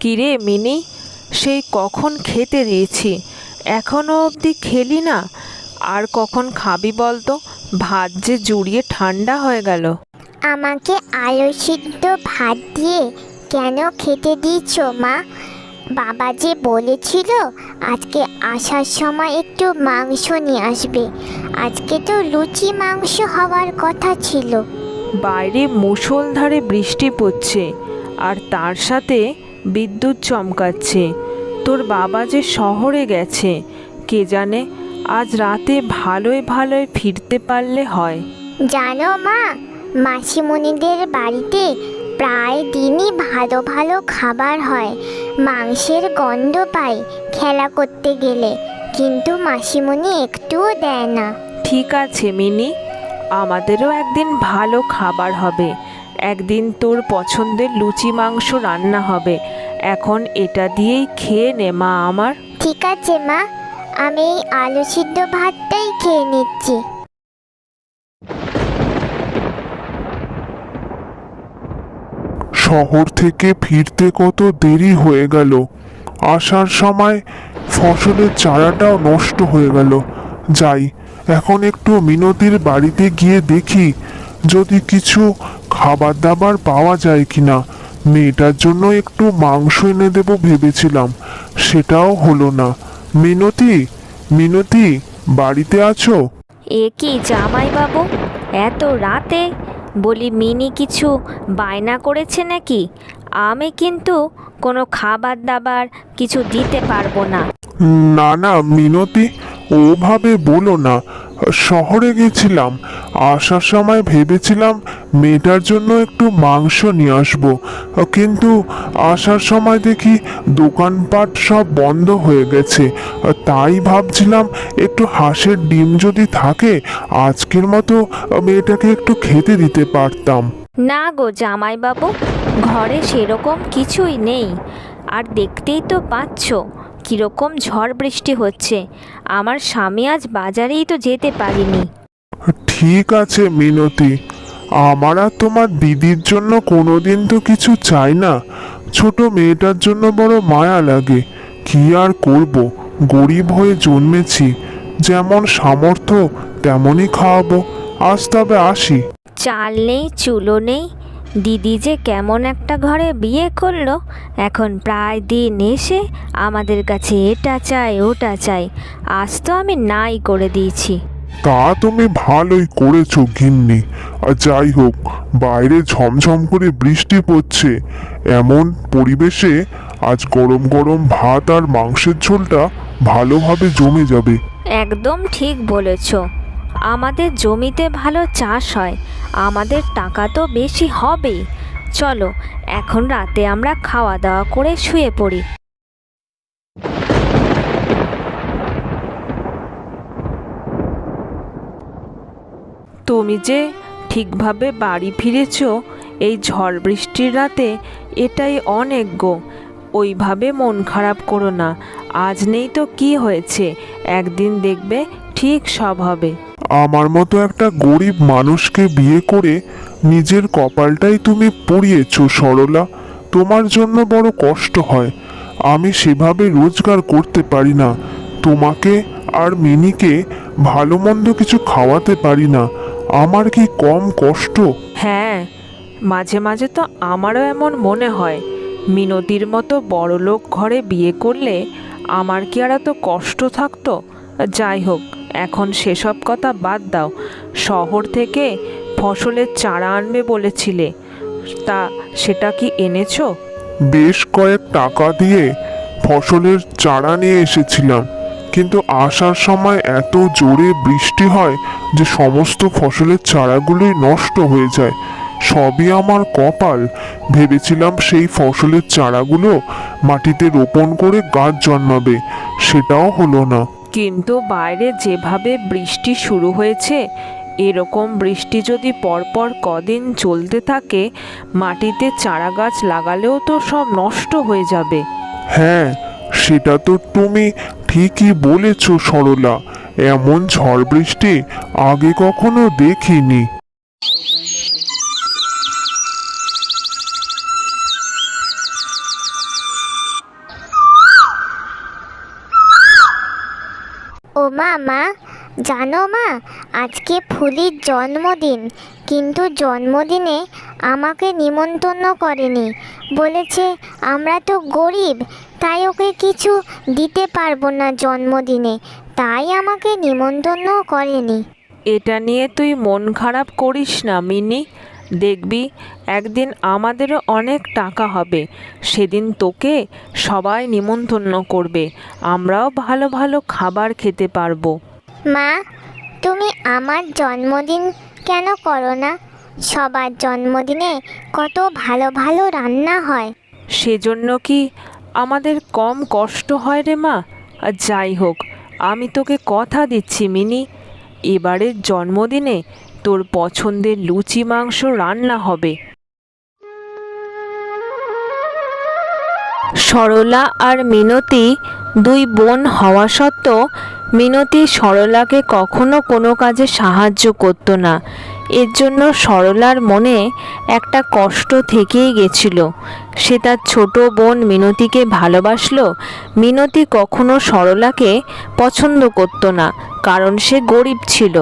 কিরে মিনি সেই কখন খেতে দিয়েছি? এখনও অবধি খেলি না? আর কখন খাবি বলতো? ভাত যে জুড়িয়ে ঠান্ডা হয়ে গেল। আমাকে আলু সিদ্ধ ভাত দিয়ে কেন খেতে দিচ্ছ মা? বাবা যে বলেছিল আজকে আসার সময় একটু মাংস নিয়ে আসবে। আজকে তো লুচি মাংস হওয়ার কথা ছিল। বাইরে মুষলধারে বৃষ্টি পড়ছে। আর তার সাথে বিদ্যুৎ চমকাচ্ছে। তোর বাবা যে শহরে গেছে কে জানে আজ রাতে ভালোই ভালোই ফিরতে পারলে হয়। জানো মা মাসিমণিদের বাড়িতে প্রায় দিনই ভালো ভালো খাবার হয়। মাংসের গন্ধ পাই খেলা করতে গেলে কিন্তু মাসিমণি একটুও দেয় না। ঠিক আছে মিনি আমাদেরও একদিন ভালো খাবার হবে। একদিন তোর পছন্দের লুচি মাংস রান্না হবে। এখন এটা দিয়েই খেয়ে নে মা আমার। ঠিক আছে মা। আমি এই আলু সিদ্ধ ভাতটাই খেয়ে নিচ্ছি। শহর থেকে ফিরতে কত দেরি হয়ে গেল। আসার সময় ফসলের চারাটাও নষ্ট হয়ে গেল। যাই এখন একটু মিনতির বাড়িতে গিয়ে দেখি যদি কিছু খাবার দাবার পাওয়া যায় কিনা। মেয়েটার জন্য একটু মাংস এনে দেবো ভেবেছিলাম। সেটাও হলো না। মিনতি মিনতি বাড়িতে আছো? এ কি জামাই বাবু এত রাতে? বলি মিনি কিছু বায়না করেছে নাকি? আমি কিন্তু কোনো খাবার দাবার কিছু দিতে পারব না। না না মিনতি ওভাবে বলো না। শহরে গেছিলাম। আসার সময় ভেবেছিলাম মেয়েটার জন্য একটু মাংস নিয়ে আসব। কিন্তু আসার সময় দেখি দোকানপাট সব বন্ধ হয়ে গেছে। তাই ভাবছিলাম একটু হাঁসের ডিম যদি থাকে, আজকের মতো মেয়েটাকে একটু খেতে দিতে পারতাম। না গো জামাই বাবু ঘরে সেরকম কিছুই নেই। আর দেখতেই তো পাচ্ছ কীরকম ঝড় বৃষ্টি হচ্ছে? আমার স্বামী আজ বাজারেই তো যেতে পারিনি। ঠিক আছে মিনতি। আমার আর তোমার দিদির জন্য কোনোদিন তো কিছু চাই না। ছোট মেয়েটার জন্য বড় মায়া লাগে। কি আর করব? গরিব হয়ে জন্মেছি। যেমন সামর্থ্য তেমনই খাওয়াবো। আজ তবে আসি। চাল নেই চুলো নেই দিদি যে কেমন একটা ঘরে বিয়ে করল এখন প্রায় দিন এসে আমাদের কাছে এটা চাই ওটা চাই আজ তো আমি নাই করে দিয়েছি। তা তুমি ভালোই করেছ গিন্নি। আর যাই হোক বাইরে ঝমঝম করে বৃষ্টি পড়ছে। এমন পরিবেশে আজ গরম গরম ভাত আর মাংসের ঝোলটা ভালোভাবে জমে যাবে। একদম ঠিক বলেছ। আমাদের জমিতে ভালো চাষ হয়, আমাদের টাকা তো বেশি হবেই চলো, এখন রাতে আমরা খাওয়া দাওয়া করে শুয়ে পড়ি। তুমি যে ঠিকভাবে বাড়ি ফিরেছ, এই ঝড় বৃষ্টির রাতে এটাই অনেক গো। ওইভাবে মন খারাপ করো না, আজ নেই তো কি হয়েছে, একদিন দেখবে ঠিক সব হবে। আমার মতো একটা গরিব মানুষকে বিয়ে করে নিজের কপালটাই তুমি পুড়িয়েছো, সরলা। তোমার জন্য বড় কষ্ট হয়। আমি সেভাবে রোজগার করতে পারি না। তোমাকে আর মিনিকে ভালো মন্দ কিছু খাওয়াতে পারি না। আমার কি কম কষ্ট? হ্যাঁ মাঝে মাঝে তো আমারও এমন মনে হয়। মিনতির মতো বড়লোক ঘরে বিয়ে করলে আমার কি আর এত কষ্ট থাকতো? যাই হোক এখন সেসব কথা বাদ দাও। শহর থেকে ফসলের চারা আনবে বলেছিলে। তা সেটা কি এনেছো? বেশ কয়েক টাকা দিয়ে ফসলের চারা নিয়ে এসেছিলাম, কিন্তু আসার সময় এত জোরে বৃষ্টি হয় যে সমস্ত ফসলের চারাগুলোই নষ্ট হয়ে যায়। সবই আমার কপাল। ভেবেছিলাম সেই ফসলের চারাগুলো মাটিতে রোপণ করে গাছ জন্মাবে, সেটাও হলো না। কিন্তু বাইরে যেভাবে বৃষ্টি শুরু হয়েছে, এরকম বৃষ্টি যদি পরপর কদিন চলতে থাকে, মাটিতে চারা গাছ লাগালেও তো সব নষ্ট হয়ে যাবে। হ্যাঁ সেটা তো তুমি ঠিকই বলেছ সরলা। এমন ঝড় বৃষ্টি আগে কখনো দেখিনি। ওমা মা মা, জানো মা, আজকে ফুলির জন্মদিন। কিন্তু জন্মদিনে আমাকে নিমন্ত্রণ করেনি। বলেছে, আমরা তো গরিব, তাই ওকে কিছু দিতে পারব না জন্মদিনে। তাই আমাকে নিমন্ত্রণ করেনি। এটা নিয়ে তুই মন খারাপ করিস না, মিনি। দেখবি একদিন আমাদেরও অনেক টাকা হবে। সেদিন তোকে সবাই নিমন্ত্রণ করবে। আমরাও ভালো ভালো খাবার খেতে পারব। মা তুমি আমার জন্মদিন কেন করো না? সবার জন্মদিনে কত ভালো ভালো রান্না হয়। সেজন্য কি আমাদের কম কষ্ট হয় রে মা? আর যাই হোক আমি তোকে কথা দিচ্ছি মিনি। এবারের জন্মদিনে তোর পছন্দের লুচি মাংস রান্না হবে। সরলা আর মিনতি দুই বোন হওয়া সত্ত্বেও মিনতি সরলাকে কখনো কোনো কাজে সাহায্য করতো না। এর জন্য সরলার মনে একটা কষ্ট থেকেই গেছিল। সে তার ছোট বোন মিনতিকে ভালোবাসলো। মিনতি কখনো সরলাকে পছন্দ করতো না, কারণ সে গরিব ছিল।